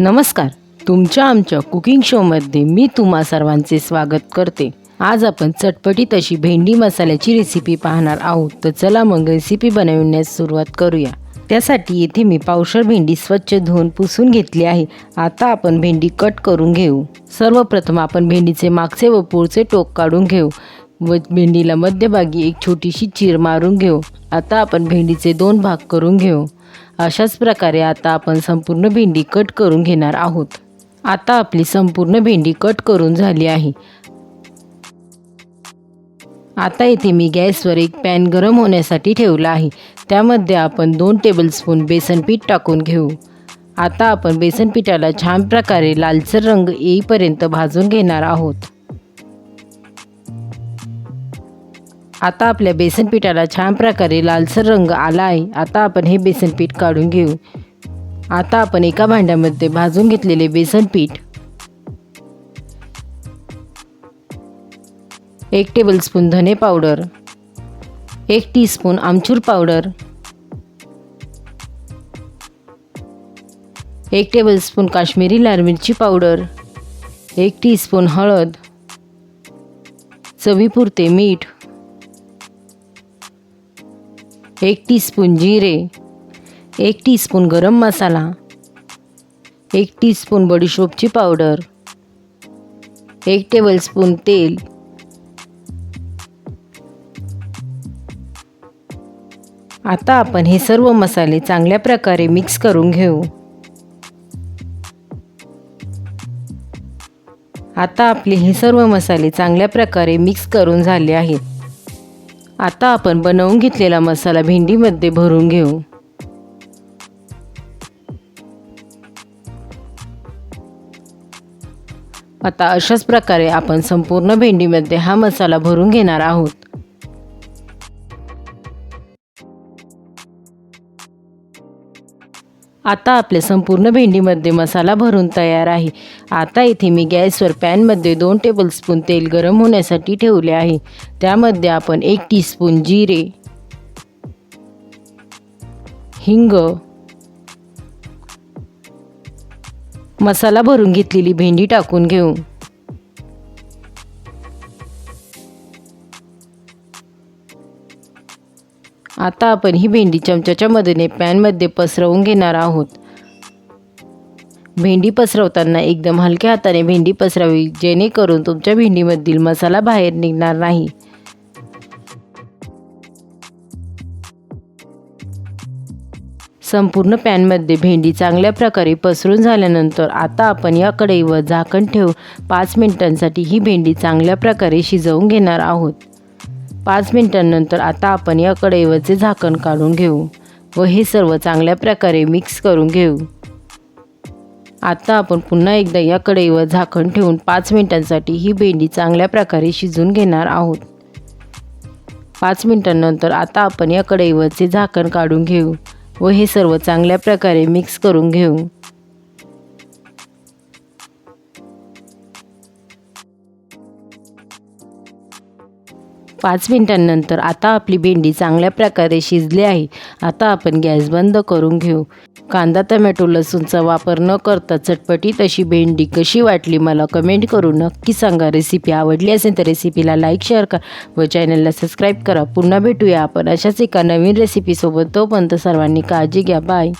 नमस्कार. तुमच्या आमच्या कुकिंग शोमध्ये मी तुम्हा सर्वांचे स्वागत करते. आज आपण चटपटीत अशी भेंडी मसाल्याची रेसिपी पाहणार आहोत. तर चला मग रेसिपी बनवण्यास सुरुवात करूया. त्यासाठी येथे मी पावशर भेंडी स्वच्छ धुवून पुसून घेतली आहे. आता आपण भेंडी कट करून घेऊ. सर्वप्रथम आपण भेंडीचे मागचे व पुढचे टोक काढून घेऊ व भेंडीला मध्यभागी एक छोटीशी चीर मारून घेऊ. आता आपण भेंडीचे दोन भाग करून घेऊ. अशाच प्रकारे आता आपण संपूर्ण भेंडी कट करून घेणार आहोत. आता आपली संपूर्ण भेंडी कट करून झाली आहे. आता इथे मी गॅसवर एक पॅन गरम होण्यासाठी ठेवला आहे. त्यामध्ये आपण दोन टेबलस्पून बेसन पीठ टाकून घेऊ. आता आपण बेसन पिठाला छान प्रकारे लालसर रंग येईपर्यंत भाजून घेणार आहोत. आता आपल्या बेसन पिठाला छान प्रकारे लालसर रंग आला आहे. आता आपण हे बेसन पीठ काढून घेऊ. आता आपण एका भांड्यामध्ये भाजून घेतलेले बेसन पीठ. एक टेबलस्पून धने पावडर एक टीस्पून आमचूर पावडर एक टेबलस्पून काश्मीरी लाल मिरची पावडर एक टीस्पून हळद. चवीपुरते मीठ. एक टीस्पून जिरे एक टीस्पून गरम मसाला एक टीस्पून बडीशोपची पावडर एक टेबलस्पून तेल आता आपण हे सर्व मसाले चांगल्या प्रकारे मिक्स करून घेऊ. आता आपले हे सर्व मसाले चांगल्या प्रकारे मिक्स करून झाले आहेत. आता आपण बनवून घेतलेला मसाला भेंडीमध्ये भरून घेऊ. आता अशाच प्रकारे आपण संपूर्ण भेंडीमध्ये हा मसाला भरून घेणार आहोत. आता आपल्या संपूर्ण भेंडीमध्ये मसाला भरून तयार आहे. आता इथे मी गॅसवर पॅनमध्ये दोन टेबलस्पून तेल गरम होण्यासाठी ठेवले आहे. त्यामध्ये आपण एक टीस्पून जिरे हिंग मसाला भरून घेतलेली भेंडी टाकून घेऊ. आता आपण ही भेंडी चमच्याच्या मदतीने पॅनमध्ये पसरवून घेणार आहोत. भेंडी पसरवताना एकदम हलक्या हाताने भेंडी पसरावी जेणेकरून तुमच्या भेंडीमधील मसाला बाहेर निघणार नाही. संपूर्ण पॅनमध्ये भेंडी चांगल्या प्रकारे पसरून झाल्यानंतर आता आपण या कढईवर झाकण ठेवून पाच मिनिटांसाठी ही भेंडी चांगल्या प्रकारे शिजवून घेणार आहोत. पाच मिनटांनंतर आता आपण या कढईवरचे झाकण काढून घेऊ व हे सर्व चांगल्या प्रकारे मिक्स करून घेऊ. आता आपण पुन्हा एकदा या कढईवर झाकण ठेवून पाच मिनिटांसाठी ही भेंडी चांगल्या प्रकारे शिजून घेणार आहोत. पाच मिनिटांनंतर आता आपण या कढईवरचे झाकण काढून घेऊ व हे सर्व चांगल्या प्रकारे मिक्स करून घेऊ. पाच मिनटांनंतर आता आपली भेंडी चांगल्या प्रकारे शिजली आहे. आता आपण गॅस बंद करून घेऊ. कांदा टमॅटो लसूणचा वापर न करता चटपटीत अशी भेंडी कशी वाटली मला कमेंट करून नक्की सांगा. रेसिपी आवडली असेल तर रेसिपीला लाईक शेअर करा व चॅनलला सबस्क्राईब करा. पुन्हा भेटूया आपण अशाच एका नवीन रेसिपीसोबत. तोपर्यंत सर्वांनी काळजी घ्या. बाय.